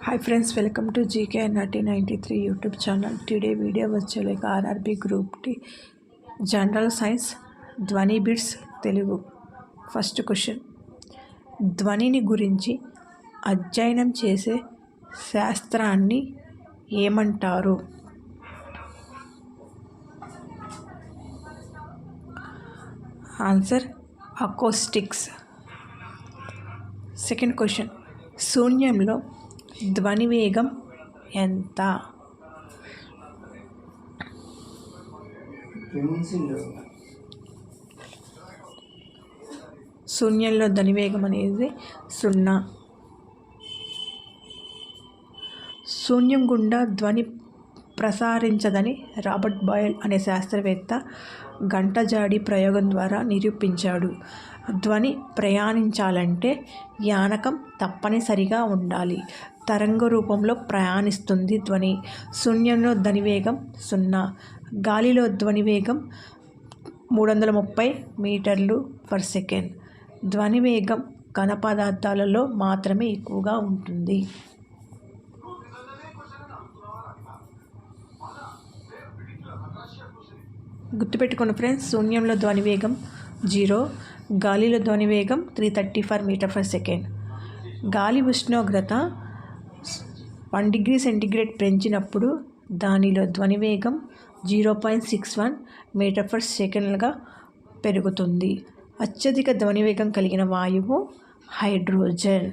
Hi friends welcome to GK నటీ ninety three YouTube channel today video వచ్చేలేక RRB group D general science ధ్వని bits Telugu first question ధ్వనిని గురించి అధ్యయనం చేసే శాస్త్రాన్ని ఏమంటారు ఆన్సర్ అకోస్టిక్స్ సెకండ్ క్వశ్చన్ శూన్యంలో ధ్వని వేగం ఎంత? శూన్యంలో ధ్వని వేగం అనేది సున్నా. శూన్యం గుండా ధ్వని ప్రసారించదని రాబర్ట్ బాయల్ అనే శాస్త్రవేత్త గంటజాడి ప్రయోగం ద్వారా నిరూపించాడు. ధ్వని ప్రయాణించాలంటే యానకం తప్పనిసరిగా ఉండాలి. తరంగ రూపంలో ప్రయాణిస్తుంది ధ్వని. శూన్యంలో ధ్వని వేగం సున్నా. గాలిలో ధ్వని వేగం మూడు వందల ముప్పై మీటర్లు పర్ సెకండ్. ధ్వని వేగం ఘన పదార్థాలలో మాత్రమే ఎక్కువగా ఉంటుంది. గుర్తుపెట్టుకోండి ఫ్రెండ్స్ శూన్యంలో ధ్వని వేగం జీరో గాలిలో ధ్వని వేగం three thirty five meter per second. గాలి ఉష్ణోగ్రత వన్ డిగ్రీ సెంటిగ్రేడ్ పెంచినప్పుడు దానిలో ధ్వని వేగం zero point six one meter per సెకండ్గా పెరుగుతుంది. అత్యధిక ధ్వని వేగం కలిగిన వాయువు హైడ్రోజన్.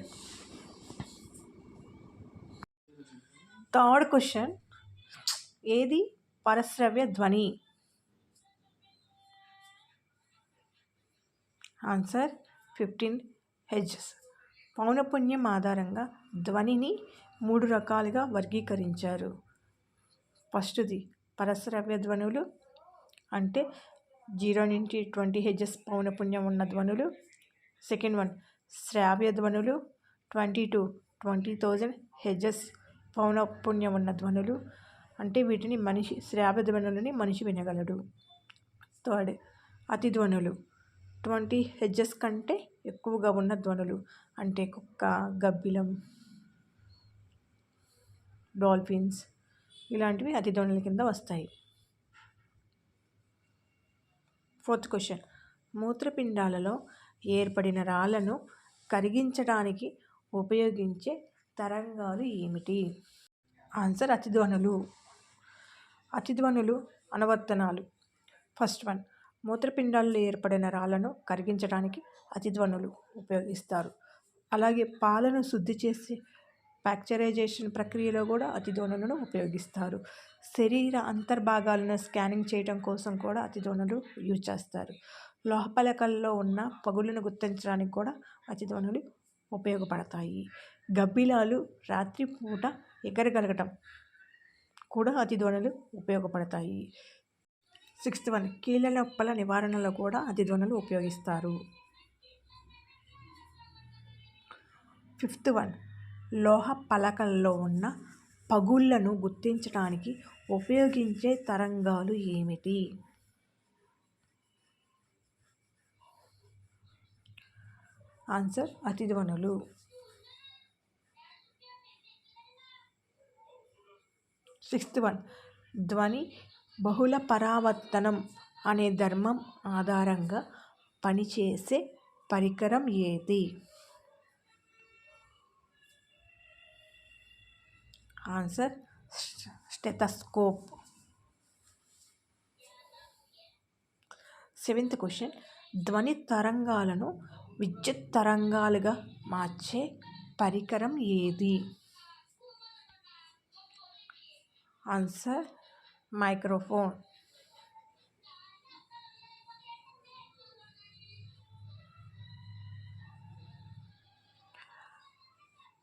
Third question. ఏది? పరశ్రవ్య ధ్వని. Answer fifteen hertz. పౌనపుణ్యం ఆధారంగా ధ్వనిని మూడు రకాలుగా వర్గీకరించారు. ఫస్ట్ది పరశ్రవ్య ధ్వనులు అంటే జీరో నుంచి ట్వంటీ హెడ్జెస్ పౌనపుణ్యం ఉన్న ధ్వనులు. సెకండ్ వన్ శ్రావ్య ధ్వనులు. Twenty two twenty thousand hertz పౌనపుణ్యం ఉన్న ధ్వనులు. అంటే వీటిని మనిషి శ్రావ్య ధ్వనులని మనిషి వినగలడు. థర్డ్ అతి ధ్వనులు. ట్వంటీ హెడ్జెస్ కంటే ఎక్కువగా ఉన్న ధ్వనులు అంటే కుక్క గబ్బిలం డాల్ఫిన్స్ ఇలాంటివి అతి ధ్వనుల కింద వస్తాయి. Fourth question. మూత్రపిండాలలో ఏర్పడిన రాళ్ళను కరిగించడానికి ఉపయోగించే తరంగాలు ఏమిటి? ఆన్సర్ అతిధ్వనులు అతిధ్వనులు అనువర్తనాలు. First one. మూత్రపిండాల్లో ఏర్పడిన రాళ్ళను కరిగించడానికి అతిధ్వనులు ఉపయోగిస్తారు. అలాగే పాలను శుద్ధి చేసి ఫ్యాక్చరైజేషన్ ప్రక్రియలో కూడా అతిధ్వనులను ఉపయోగిస్తారు. శరీర అంతర్భాగాలను స్కానింగ్ చేయడం కోసం కూడా అతిధ్వనులు యూజ్ చేస్తారు. లోహపలకల్లో ఉన్న పగులను గుర్తించడానికి కూడా అతిధ్వనులు ఉపయోగపడతాయి. గబ్బిలాలు రాత్రిపూట ఎగరగలగటం కూడా అతిధ్వనులు ఉపయోగపడతాయి. సిక్స్త్ వన్ కీళ్ళ నొప్పల నివారణలో కూడా అతిధ్వనులు ఉపయోగిస్తారు. ఫిఫ్త్ వన్ లోహ పలకల్లో ఉన్న పగుళ్ళను గుర్తించడానికి ఉపయోగించే తరంగాలు ఏమిటి? ఆన్సర్ అతిధ్వనులు సిక్స్త్ వన్. ధ్వని బహుళ పరావర్తనం అనే ధర్మం ఆధారంగా పనిచేసే పరికరం ఏది? Answer stethoscope. Seventh question. ధ్వని తరంగాలను విద్యుత్ తరంగాలుగా మార్చే పరికరం ఏది? Answer microphone.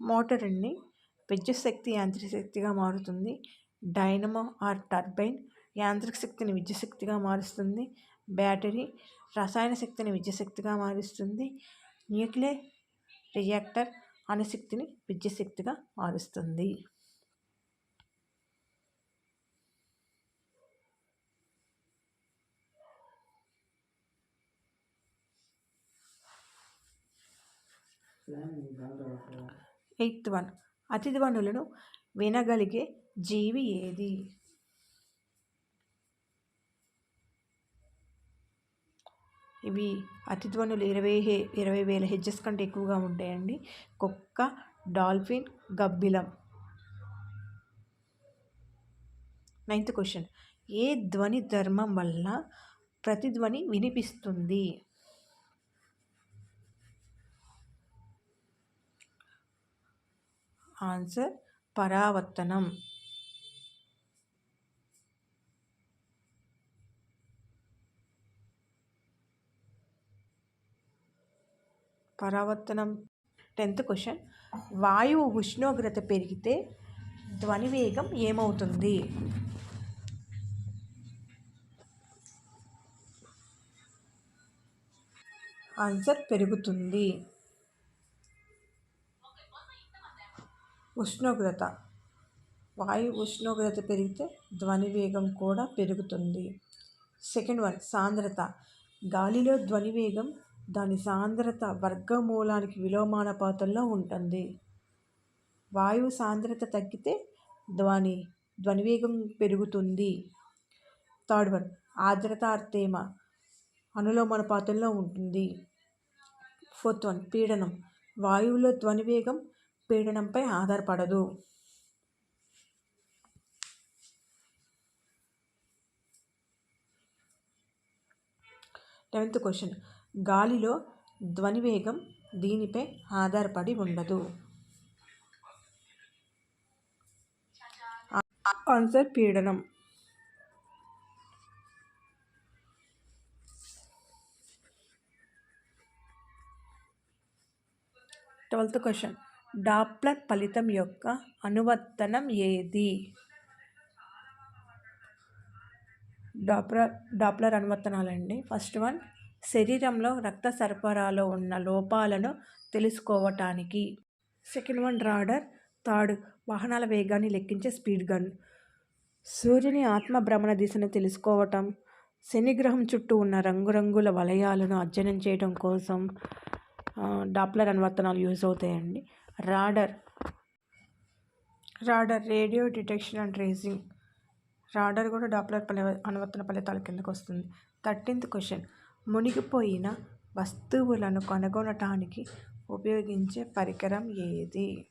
మోటార్ అండి విద్యుత్ శక్తి యాంత్రిక శక్తిగా మారుతుంది. డైనమో ఆర్ టర్బైన్ యాంత్రిక శక్తిని విద్యుత్ శక్తిగా మారుస్తుంది. బ్యాటరీ రసాయన శక్తిని విద్యుత్ శక్తిగా మారుస్తుంది. న్యూక్లియర్ రియాక్టర్ అణుశక్తిని విద్యుత్ శక్తిగా మారుస్తుంది. ఎయిత్ వన్ అతిధ్వనులను వినగలిగే జీవి ఏది? ఇవి అతిధ్వనులు ఇరవై హే ఇరవై వేల హెడ్జెస్ కంటే ఎక్కువగా ఉంటాయండి. కుక్క డాల్ఫిన్ గబ్బిలం. Ninth question. ఏ ధ్వని ధర్మం వల్ల ప్రతిధ్వని వినిపిస్తుంది? ఆన్సర్ పరావర్తనం. పరావర్తనం. Tenth question. వాయువు ఉష్ణోగ్రత పెరిగితే ధ్వని వేగం ఏమవుతుంది? ఆన్సర్ పెరుగుతుంది. ఉష్ణోగ్రత. వాయు ఉష్ణోగ్రత పెరిగితే ధ్వని వేగం కూడా పెరుగుతుంది. సెకండ్ వన్ సాంద్రత. గాలిలో ధ్వని వేగం దాని సాంద్రత వర్గమూలానికి విలోమానుపాతంలో ఉంటుంది. వాయువు సాంద్రత తగ్గితే ధ్వని ధ్వనివేగం పెరుగుతుంది. థర్డ్ వన్ ఆర్ద్రత అర్థేమ అనులోమానుపాతంలో ఉంటుంది. ఫోర్త్ వన్ పీడనం. వాయువులో ధ్వనివేగం పీడనంపై ఆధారపడదు. Eleventh question. గాలిలో ధ్వనివేగం దీనిపై ఆధారపడి ఉండదు. ఆన్సర్ పీడనం. Twelfth question. డాప్లర్ ఫలితం యొక్క అనువర్తనం ఏది? డాప్లర్ డాప్లర్ అనువర్తనాలండి. ఫస్ట్ వన్ శరీరంలో రక్త సరఫరాలో ఉన్న లోపాలను తెలుసుకోవటానికి. Second one radar. థర్డ్ వాహనాల వేగాన్ని లెక్కించే స్పీడ్ గన్. సూర్యుని ఆత్మ భ్రమణ దిశను తెలుసుకోవటం. శనిగ్రహం చుట్టూ ఉన్న రంగురంగుల వలయాలను అధ్యయనం చేయడం కోసం డాప్లర్ అనువర్తనాలు యూజ్ అవుతాయండి. Radar. Radar radio detection and tracing. Radar కూడా డాప్లర్ ఫలి అనువర్తన ఫలితాల కిందకు వస్తుంది. Thirteenth question. మునిగిపోయిన వస్తువులను కనుగొనటానికి ఉపయోగించే పరికరం ఏది?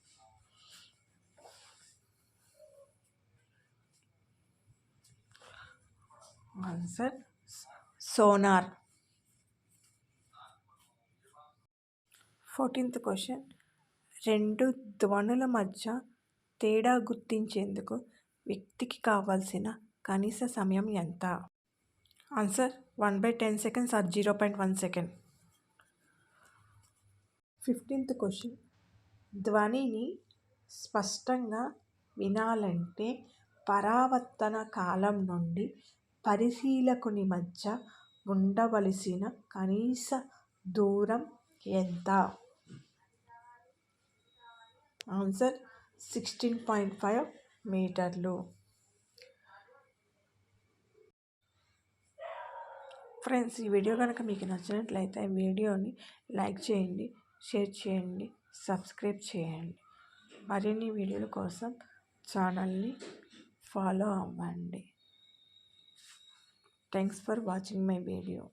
Answer sonar. Fourteenth question. రెండు ధ్వనుల మధ్య తేడా గుర్తించేందుకు వ్యక్తికి కావాల్సిన కనీస సమయం ఎంత? Answer one by ten seconds or zero point one second. Fifteenth question. ధ్వనిని స్పష్టంగా వినాలంటే పరావర్తన కాలం నుండి పరిశీలకుని మధ్య ఉండవలసిన కనీస దూరం ఎంత? ఆన్సర్ సిక్స్టీన్ పాయింట్ ఫైవ్ మీటర్లు. ఫ్రెండ్స్ ఈ వీడియో కనుక మీకు నచ్చినట్లయితే వీడియోని లైక్ చేయండి షేర్ చేయండి సబ్స్క్రైబ్ చేయండి. మరిన్ని వీడియోల కోసం ఛానల్ని ఫాలో అవ్వండి. Thanks for watching my video.